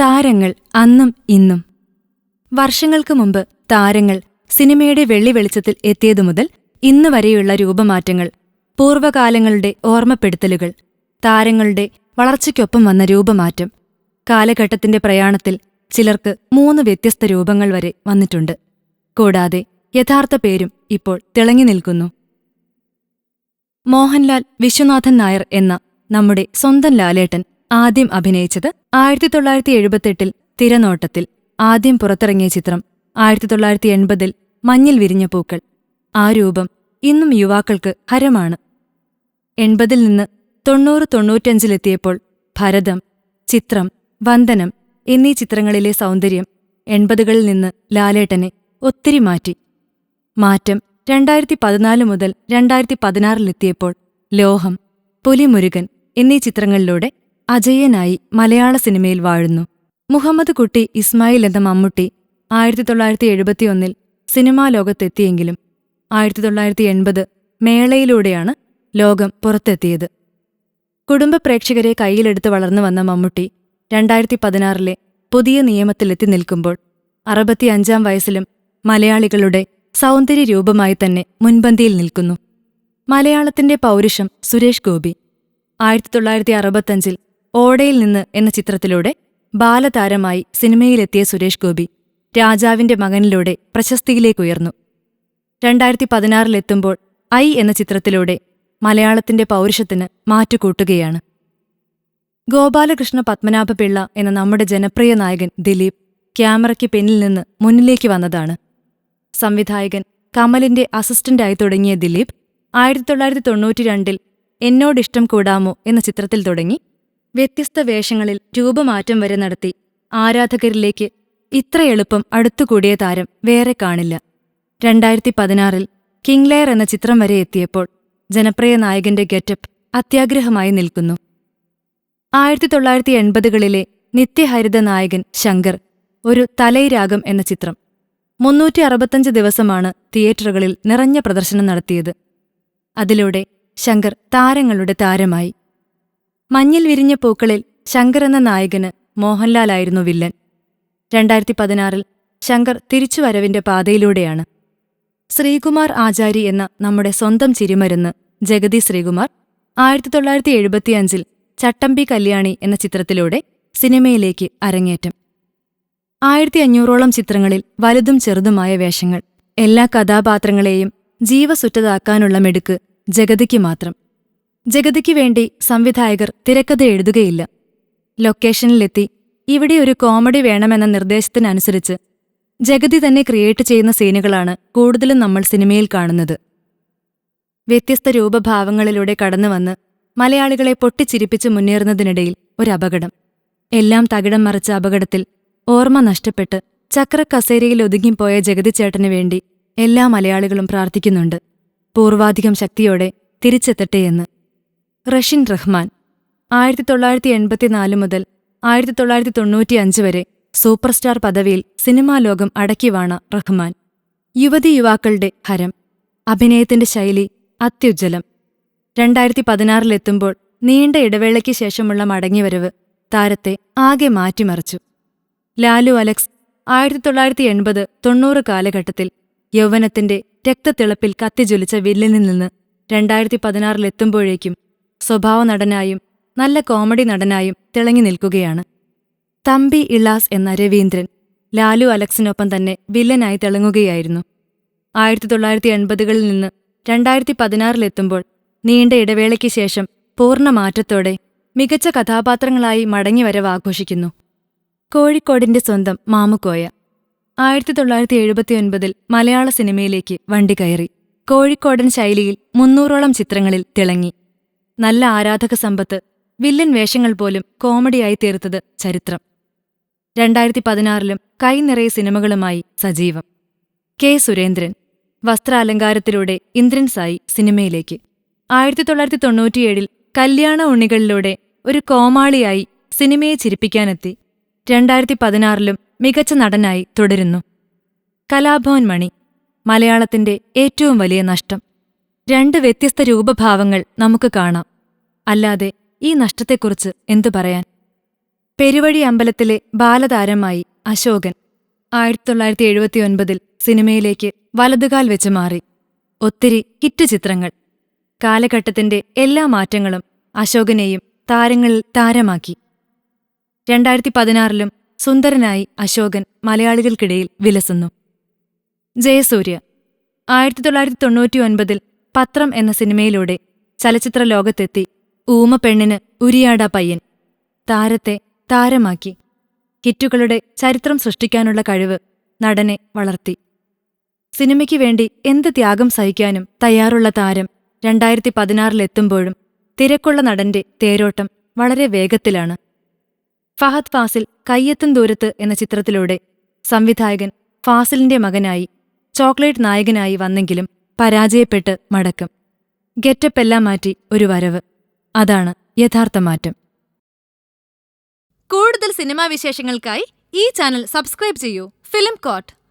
താരങ്ങൾ അന്നും ഇന്നും. വർഷങ്ങൾക്ക് മുമ്പ് താരങ്ങൾ സിനിമയുടെ വെള്ളി വെളിച്ചത്തിൽ എത്തിയതു മുതൽ ഇന്ന് വരെയുള്ള രൂപമാറ്റങ്ങൾ പൂർവകാലങ്ങളുടെ ഓർമ്മപ്പെടുത്തലുകൾ താരങ്ങളുടെ വളർച്ചയ്ക്കൊപ്പം വന്ന രൂപമാറ്റം കാലഘട്ടത്തിന്റെ പ്രയാണത്തിൽ ചിലർക്ക് മൂന്ന് വ്യത്യസ്ത രൂപങ്ങൾ വരെ വന്നിട്ടുണ്ട്. കൂടാതെ യഥാർത്ഥ പേരും ഇപ്പോൾ തിളങ്ങി നിൽക്കുന്നു. മോഹൻലാൽ വിശ്വനാഥൻ നായർ എന്ന നമ്മുടെ സ്വന്തം ലാലേട്ടൻ ആദ്യം അഭിനയിച്ചത് ആയിരത്തി തൊള്ളായിരത്തി എഴുപത്തെട്ടിൽ തിരനോട്ടത്തിൽ. ആദ്യം പുറത്തിറങ്ങിയ ചിത്രം ആയിരത്തി തൊള്ളായിരത്തി എൺപതിൽ മഞ്ഞിൽ വിരിഞ്ഞ പൂക്കൾ. ആ രൂപം ഇന്നും യുവാക്കൾക്ക് ഹരമാണ്. എൺപതിൽ നിന്ന് തൊണ്ണൂറ് തൊണ്ണൂറ്റഞ്ചിലെത്തിയപ്പോൾ ഭരതം ചിത്രം വന്ദനം എന്നീ ചിത്രങ്ങളിലെ സൗന്ദര്യം എൺപതുകളിൽ നിന്ന് ലാലേട്ടനെ ഒത്തിരി മാറ്റി. മാറ്റം രണ്ടായിരത്തി പതിനാല് മുതൽ രണ്ടായിരത്തി പതിനാറിലെത്തിയപ്പോൾ ലോഹം പുലിമുരുകൻ എന്നീ ചിത്രങ്ങളിലൂടെ അജയനായി മലയാള സിനിമയിൽ വാഴുന്നു. മുഹമ്മദ് കുട്ടി ഇസ്മായിൽ എന്ന മമ്മൂട്ടി ആയിരത്തി തൊള്ളായിരത്തി എഴുപത്തിയൊന്നിൽ സിനിമാ ലോകത്തെത്തിയെങ്കിലും ആയിരത്തി തൊള്ളായിരത്തി എൺപത് മേളയിലൂടെയാണ് ലോകം പുറത്തെത്തിയത്. കുടുംബ പ്രേക്ഷകരെ കയ്യിലെടുത്ത് വളർന്നു വന്ന മമ്മൂട്ടി രണ്ടായിരത്തി പതിനാറിലെ പുതിയ നിയമത്തിലെത്തി നിൽക്കുമ്പോൾ അറുപത്തിയഞ്ചാം വയസ്സിലും മലയാളികളുടെ സൗന്ദര്യ രൂപമായി തന്നെ മുൻപന്തിയിൽ നിൽക്കുന്നു. മലയാളത്തിന്റെ പൗരുഷം സുരേഷ് ഗോപി. ആയിരത്തി തൊള്ളായിരത്തി അറുപത്തഞ്ചിൽ ഓടയിൽ നിന്ന് എന്ന ചിത്രത്തിലൂടെ ബാലതാരമായി സിനിമയിലെത്തിയ സുരേഷ് ഗോപി രാജാവിന്റെ മകനിലൂടെ പ്രശസ്തിയിലേക്കുയർന്നു. രണ്ടായിരത്തി പതിനാറിലെത്തുമ്പോൾ ഐ എന്ന ചിത്രത്തിലൂടെ മലയാളത്തിന്റെ പൗരുഷത്തിന് മാറ്റുകൂട്ടുകയാണ്. ഗോപാലകൃഷ്ണ പത്മനാഭപിള്ള എന്ന നമ്മുടെ ജനപ്രിയ നായകൻ ദിലീപ് ക്യാമറയ്ക്ക് പിന്നിൽ നിന്ന് മുന്നിലേക്ക് വന്നതാണ്. സംവിധായകൻ കമലിന്റെ അസിസ്റ്റന്റായി തുടങ്ങിയ ദിലീപ് ആയിരത്തി തൊള്ളായിരത്തി തൊണ്ണൂറ്റിരണ്ടിൽ എന്നോടിഷ്ടം കൂടാമോ എന്ന ചിത്രത്തിൽ തുടങ്ങി. വ്യത്യസ്ത വേഷങ്ങളിൽ രൂപമാറ്റം വരെ നടത്തി. ആരാധകരിലേക്ക് ഇത്ര എളുപ്പം അടുത്തുകൂടിയ താരം വേറെ കാണില്ല. രണ്ടായിരത്തി പതിനാറിൽ കിങ്ലെയർ എന്ന ചിത്രം വരെ എത്തിയപ്പോൾ ജനപ്രിയ നായകന്റെ ഗെറ്റപ്പ് അത്യാഗ്രഹമായി നിൽക്കുന്നു. ആയിരത്തി തൊള്ളായിരത്തി എൺപതുകളിലെ നിത്യഹരിത നായകൻ ശങ്കർ ഒരു തലൈരാഗം എന്ന ചിത്രം. മുന്നൂറ്റി അറുപത്തഞ്ച് ദിവസമാണ് തിയേറ്ററുകളിൽ നിറഞ്ഞ പ്രദർശനം നടത്തിയത്. അതിലൂടെ ശങ്കർ താരങ്ങളുടെ താരമായി. മഞ്ഞിൽ വിരിഞ്ഞ പൂക്കളിൽ ശങ്കർ എന്ന നായകന് മോഹൻലാലായിരുന്നു വില്ലൻ. രണ്ടായിരത്തി പതിനാറിൽ ശങ്കർ തിരിച്ചുവരവിന്റെ പാതയിലൂടെയാണ്. ശ്രീകുമാർ ആചാരി എന്ന നമ്മുടെ സ്വന്തം ചിരിമരുന്ന് ജഗതി ശ്രീകുമാർ ആയിരത്തി തൊള്ളായിരത്തി എഴുപത്തിയഞ്ചിൽ ചട്ടമ്പി കല്യാണി എന്ന ചിത്രത്തിലൂടെ സിനിമയിലേക്ക് അരങ്ങേറ്റം. ആയിരത്തി അഞ്ഞൂറോളം ചിത്രങ്ങളിൽ വലുതും ചെറുതുമായ വേഷങ്ങൾ എല്ലാ കഥാപാത്രങ്ങളെയും ജീവസുറ്റതാക്കാനുള്ള മിടുക്ക് ജഗതിക്ക് മാത്രം. ജഗതിക്ക് വേണ്ടി സംവിധായകർ തിരക്കഥ എഴുതുകയില്ല. ലൊക്കേഷനിലെത്തി ഇവിടെ ഒരു കോമഡി വേണമെന്ന നിർദ്ദേശത്തിനനുസരിച്ച് ജഗതി തന്നെ ക്രിയേറ്റ് ചെയ്യുന്ന സീനുകളാണ് കൂടുതലും നമ്മൾ സിനിമയിൽ കാണുന്നത്. വ്യത്യസ്ത രൂപഭാവങ്ങളിലൂടെ കടന്നുവന്ന് മലയാളികളെ പൊട്ടിച്ചിരിപ്പിച്ച് മുന്നേറുന്നതിനിടയിൽ ഒരു അപകടം. എല്ലാം തകിടം മറിച്ച അപകടത്തിൽ ഓർമ്മ നഷ്ടപ്പെട്ട് ചക്രക്കസേരയിൽ ഒതുങ്ങിപ്പോയ ജഗതിച്ചേട്ടനു വേണ്ടി എല്ലാ മലയാളികളും പ്രാർത്ഥിക്കുന്നുണ്ട്. പൂർവാധികം ശക്തിയോടെ തിരിച്ചെത്തട്ടെ എന്ന്. റഷിൻ റഹ്മാൻ ആയിരത്തി തൊള്ളായിരത്തി എൺപത്തിനാല് മുതൽ ആയിരത്തി തൊള്ളായിരത്തി തൊണ്ണൂറ്റിയഞ്ച് വരെ സൂപ്പർ സ്റ്റാർ പദവിയിൽ സിനിമാ ലോകം അടക്കിവാണ റഹ്മാൻ. യുവതി യുവാക്കളുടെ ഹരം അഭിനയത്തിന്റെ ശൈലി അത്യുജ്വലം. രണ്ടായിരത്തി പതിനാറിലെത്തുമ്പോൾ നീണ്ട ഇടവേളയ്ക്ക് ശേഷമുള്ള മടങ്ങിവരവ് താരത്തെ ആകെ മാറ്റിമറിച്ചു. ലാലു അലക്സ് ആയിരത്തി തൊള്ളായിരത്തി എൺപത് തൊണ്ണൂറ് കാലഘട്ടത്തിൽ യൗവനത്തിന്റെ രക്തത്തിളപ്പിൽ കത്തിജ്വലിച്ച വില്ലനിൽ നിന്ന് രണ്ടായിരത്തി പതിനാറിലെത്തുമ്പോഴേക്കും സ്വഭാവ നടനായും നല്ല കോമഡി നടനായും തിളങ്ങി നിൽക്കുകയാണ്. തമ്പി ഇളാസ് എന്ന രവീന്ദ്രൻ ലാലു അലക്സിനൊപ്പം തന്നെ വില്ലനായി തിളങ്ങുകയായിരുന്നു. ആയിരത്തി തൊള്ളായിരത്തി എൺപതുകളിൽ നിന്ന് രണ്ടായിരത്തി പതിനാറിലെത്തുമ്പോൾ നീണ്ട ഇടവേളയ്ക്ക് ശേഷം പൂർണ മാറ്റത്തോടെ മികച്ച കഥാപാത്രങ്ങളായി മടങ്ങിവരവ് ആഘോഷിക്കുന്നു. കോഴിക്കോടിന്റെ സ്വന്തം മാമുക്കോയ ആയിരത്തി തൊള്ളായിരത്തി എഴുപത്തിയൊൻപതിൽ മലയാള സിനിമയിലേക്ക് വണ്ടി കയറി. കോഴിക്കോടൻ ശൈലിയിൽ മുന്നൂറോളം ചിത്രങ്ങളിൽ തിളങ്ങി. നല്ല ആരാധക സമ്പത്ത് വില്ലൻ വേഷങ്ങൾ പോലും കോമഡിയായി തീർത്തത് ചരിത്രം. രണ്ടായിരത്തി പതിനാറിലും കൈനിറയെ സിനിമകളുമായി സജീവം. കെ സുരേന്ദ്രൻ വസ്ത്രാലങ്കാരത്തിലൂടെ ഇന്ദ്രൻ സായി സിനിമയിലേക്ക്. ആയിരത്തി തൊള്ളായിരത്തി തൊണ്ണൂറ്റിയേഴിൽ കല്യാണ ഉണ്ണികളിലൂടെ ഒരു കോമാളിയായി സിനിമയെ ചിരിപ്പിക്കാനെത്തി. രണ്ടായിരത്തി പതിനാറിലും മികച്ച നടനായി തുടരുന്നു. കലാഭവൻ മണി മലയാളത്തിന്റെ ഏറ്റവും വലിയ നഷ്ടം. രണ്ട് വ്യത്യസ്ത രൂപഭാവങ്ങൾ നമുക്ക് കാണാം. അല്ലാതെ ഈ നഷ്ടത്തെക്കുറിച്ച് എന്തു പറയാൻ? പെരുവഴി അമ്പലത്തിലെ ബാലതാരമായി അശോകൻ ആയിരത്തി തൊള്ളായിരത്തി എഴുപത്തിയൊൻപതിൽ സിനിമയിലേക്ക് വലതുകാൽ വെച്ച് മാറി. ഒത്തിരി ഹിറ്റ് ചിത്രങ്ങൾ. കാലഘട്ടത്തിന്റെ എല്ലാ മാറ്റങ്ങളും അശോകനെയും താരങ്ങളിൽ താരമാക്കി. രണ്ടായിരത്തി പതിനാറിലും സുന്ദരനായി അശോകൻ മലയാളികൾക്കിടയിൽ വിലസുന്നു. ജയസൂര്യ. ആയിരത്തി തൊള്ളായിരത്തി തൊണ്ണൂറ്റിയൊൻപതിൽ പത്രം എന്ന സിനിമയിലൂടെ ചലച്ചിത്ര ലോകത്തെത്തി ഊമ പെണ്ണിന് ഉരിയാട പയ്യൻ. താരത്തെ താരമാക്കി. ഹിറ്റുകളുടെ ചരിത്രം സൃഷ്ടിക്കാനുള്ള കഴിവ് നടനെ വളർത്തി. സിനിമയ്ക്ക് വേണ്ടി എന്ത് ത്യാഗം സഹിക്കാനും തയ്യാറുള്ള താരം രണ്ടായിരത്തി പതിനാറിലെത്തുമ്പോഴും തിരക്കുള്ള നടന്റെ തേരോട്ടം വളരെ വേഗത്തിലാണ്. ഫഹദ് ഫാസിൽ കയ്യെത്തും ദൂരത്ത് എന്ന ചിത്രത്തിലൂടെ സംവിധായകൻ ഫാസിലിന്റെ മകനായി ചോക്ലേറ്റ് നായകനായി വന്നെങ്കിലും പരാജയപ്പെട്ട് മടക്കം. ഗെറ്റപ്പെല്ലാം മാറ്റി ഒരു വരവ്. അതാണ് യഥാർത്ഥ മാറ്റം. കൂടുതൽ സിനിമാ വിശേഷങ്ങൾക്കായി ഈ ചാനൽ സബ്സ്ക്രൈബ് ചെയ്യൂ. Film coat.